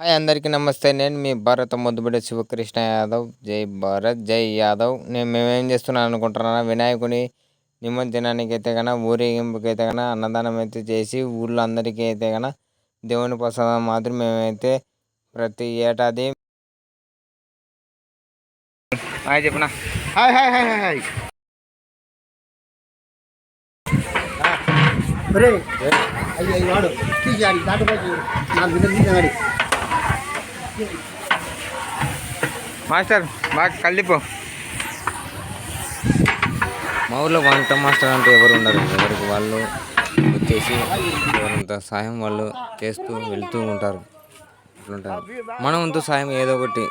Hi అందరికీ నమస్తే. నేను మీ భారత ముద్దుబిడ్డ శివకృష్ణ యాదవ్. జై భారత్ జై యాదవ్. నేను మేమేం చేస్తున్నాను అనుకుంటున్నా వినాయకుని నిమజ్జనానికి అయితే కన్నా ఊరేగింపుకి అయితే కన్నా అన్నదానం అయితే చేసి ఊళ్ళో అందరికీ అయితే కన్నా దేవుని ప్రసాదం మాత్రం మేమైతే ప్రతి ఏటాది హాయ్ చెప్పనా? హాయ్ హాయ్ హాయ్ హాయ్ అయ్యి వాడు తీసేయాలి దాటపోయి తీసేయాలి మాస్టర్ బాగా కలిపో మా ఊళ్ళో వంట మాస్టర్ అంటే ఎవరు ఉండరు. ఎవరికి వాళ్ళు వచ్చేసి ఎవరంత సాయం వాళ్ళు చేస్తూ వెళ్తూ ఉంటారు. అట్లుంటారు. మనం వంతు సాయం ఏదో ఒకటి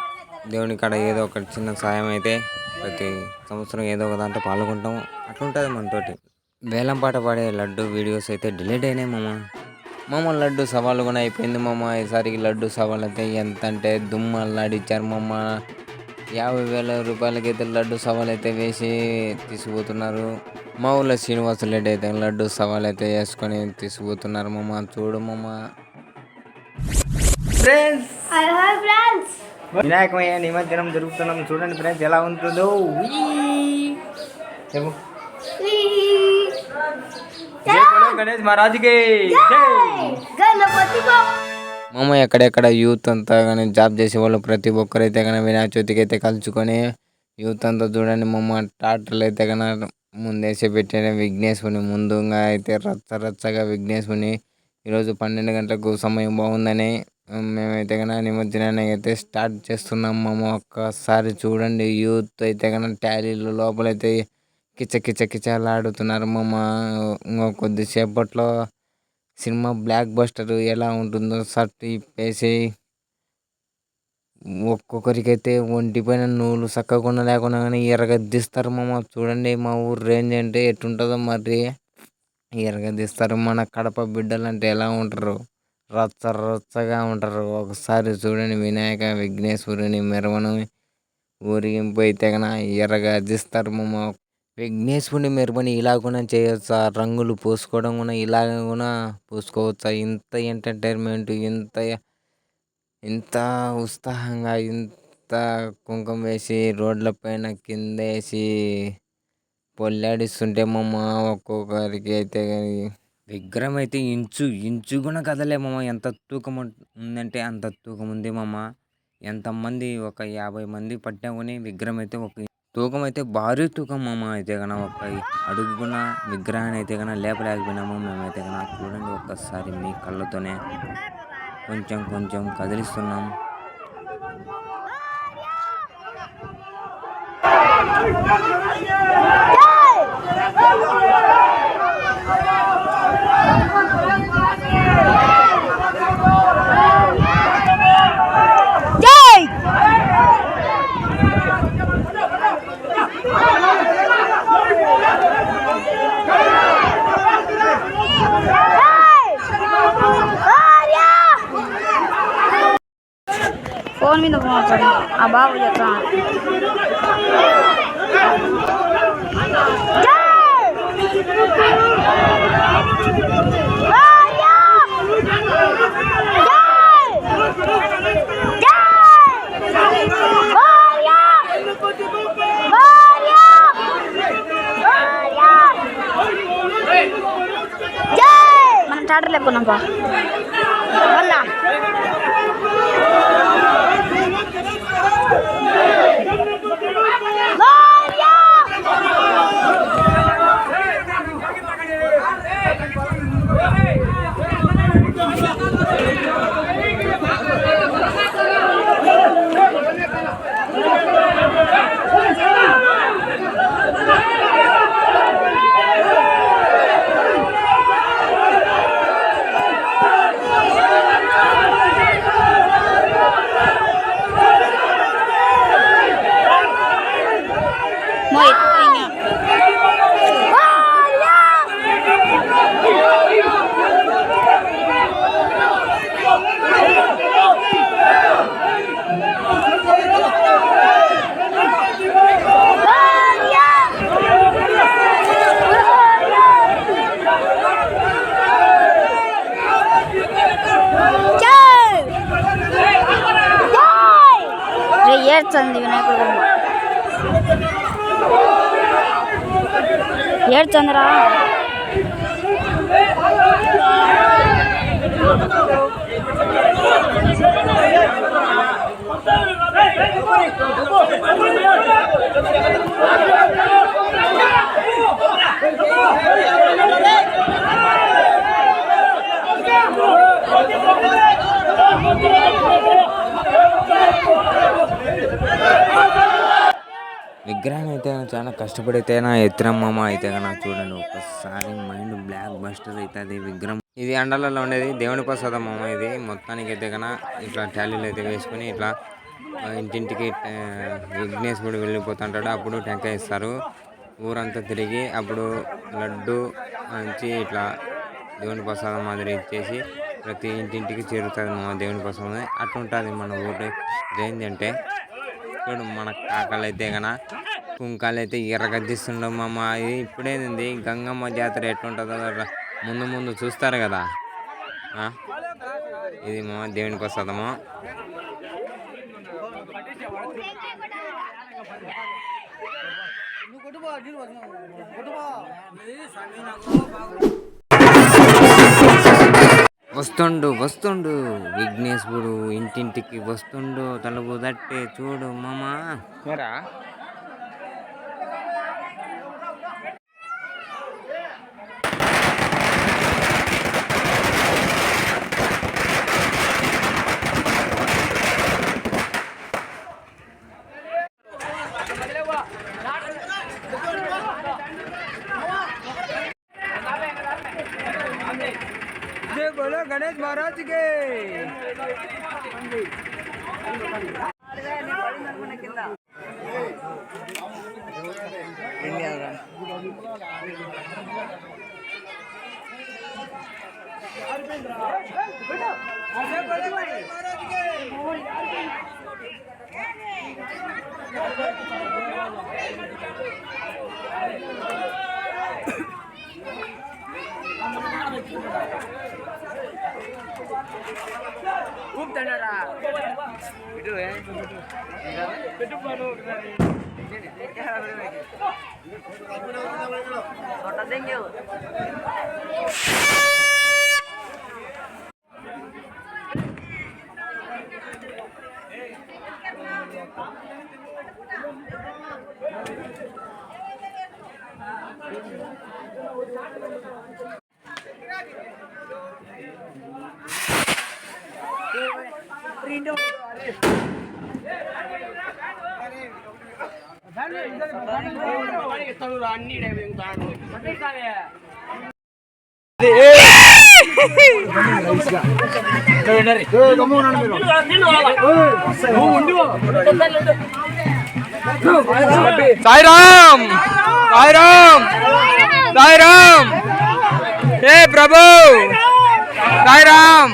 దేవుని కాడ ఏదో ఒకటి చిన్న సాయం అయితే ప్రతి సంవత్సరం ఏదో ఒక దాంట్లో పాల్గొంటాము. అట్లుంటుంది మనతోటి వేలం పాట పాడే లడ్డు వీడియోస్ అయితే డిలీట్ అయినాయి మామ. మామ లడ్డు సవాలు కూడా అయిపోయింది మామ. ఈసారికి లడ్డు సవాల్ అయితే ఎంత అంటే దుమ్ము అల్లాడిచ్చారు మామ. యాభై వేల రూపాయలకైతే లడ్డు సవాల్ అయితే వేసి తీసుకుపోతున్నారు. మా ఊళ్ళో శ్రీనివాసులు రెడ్డి అయితే లడ్డు సవాల్ అయితే వేసుకొని తీసుకుపోతున్నారు మామ. చూడు మామ. వినాయకమయ్య నిమజ్జనం జరుగుతున్నాం చూడండి ఫ్రెండ్స్ ఎలా ఉంటుందో. చెప్పు జై బోలో గణేష్ మహారాజుకి. మామ ఎక్కడెక్కడ యూత్ అంతా కానీ జాబ్ చేసే వాళ్ళు ప్రతి ఒక్కరైతే కానీ వినాయక చవితికి అయితే కలుసుకొని యూత్ అంతా చూడండి మమ్మ ట్రాక్టర్లు అయితే కన్నా ముందేసి పెట్టిన విఘ్నేశ్వరుని ముందుగా అయితే రచ్చ రచ్చగా విఘ్నేశ్వరుని ఈరోజు పన్నెండు గంటలకు సమయం బాగుందని మేమైతే కన్నా నిమజ్జనాన్ని అయితే స్టార్ట్ చేస్తున్నాం మామ ఒక్కసారి చూడండి యూత్ అయితే కన్నా టాలీలు లోపలైతే కిచ కిచకిచలాడుతున్నారు మా మామ ఇంకో కొద్దిసేపట్లో సినిమా బ్లాక్ బస్టర్ ఎలా ఉంటుందో షర్ట్ ఇప్పేసి ఒక్కొక్కరికైతే ఒంటిపైన నూలు చక్కకుండా లేకుండా కానీ ఎరగద్దిస్తారు మామ చూడండి మా ఊరు రేంజ్ అంటే ఎట్టుంటుందో మరి. ఎరగదీస్తారు మన కడప బిడ్డలు అంటే ఎలా ఉంటారు? రచ్చ రచ్చగా ఉంటారు. ఒకసారి చూడండి వినాయక విఘ్నేశ్వరుని మెరవను ఊరిగింపు అయితే కన్నా ఎరగదీస్తారు మామ విఘ్నేశ్వరుని మెరుపుని ఇలా కూడా చేయొచ్చా? రంగులు పూసుకోవడం కూడా ఇలా కూడా పూసుకోవచ్చా? ఇంత ఎంటర్టైన్మెంట్ ఇంత ఇంత ఉత్సాహంగా ఇంత కుంకుమ వేసి రోడ్ల పైన కింద వేసి పొల్లాడిస్తుంటే మామ ఒక్కొక్కరికి అయితే కానీ విగ్రహం అయితే ఇంచు ఇంచు కూడా కదలే మామ. ఎంత తూకం ఉందంటే అంత తూకం ఉంది మామ. ఎంతమంది ఒక యాభై మంది పట్టినా కానీ విగ్రహం అయితే ఒక తూకం అయితే భారీ తూకం మామ అయితే కన్నా ఒక అడుగున విగ్రహాన్ని అయితే కన్నా లేపలేకపోయినాము. మేమైతే కన్నా చూడండి ఒక్కసారి మీ కళ్ళతోనే. కొంచెం కొంచెం కదిలిస్తున్నాం. జై! మీద మాట్లాడి ఆ బాబు చెప్తా మనం టాటర్ లేకున్నాం బా వల్లా ఏడ్చండి వినాయకుడు బొమ్మ ఏడ్చందిరా విగ్రహం అయితే చాలా కష్టపడితేనా ఎత్తిరమ్మమ్మ అయితే నాకు చూడండి. ఒక్కసారి మైండ్ బ్లాక్ బస్టర్ అవుతుంది విగ్రహం. ఇది అండలలో ఉండేది దేవుని ప్రసాదం అమ్మ ఇది. మొత్తానికి అయితే కన్నా ఇట్లా ట్యాలీలు అయితే వేసుకుని ఇట్లా ఇంటింటికి విఘ్నేష్ కూడా వెళ్ళిపోతుంటాడు. అప్పుడు టెంకాయ ఇస్తారు. ఊరంతా తిరిగి అప్పుడు లడ్డు నుంచి ఇట్లా దేవుని ప్రసాదం మాదిరి ఇచ్చేసి ప్రతి ఇంటింటికి చేరుతుంది మా దేవుని ప్రసాదం. అట్లా ఉంటుంది మన ఊరు ఏంటి అంటే చూడు మన కాకలు అయితే గన కుంకాలు అయితే ఎర్రగద్దిస్తుండవు మామ. ఇది ఇప్పుడేంది గంగమ్మ జాతర ఎట్లుంటుందో ముందు ముందు చూస్తారు కదా ఆ? ఇది మా దేవుని ప్రసాదము వస్తుండు వస్తుండు. విఘ్నేశ్వరుడు ఇంటింటికి వస్తుండు. తలుపు తట్టే చూడు మామా. வெற்றிக்கு யாரு பேசுறா Rindu. సాయిరామ్! సాయిరామ్! సాయిరామ్! హే ప్రభు! సాయిరామ్!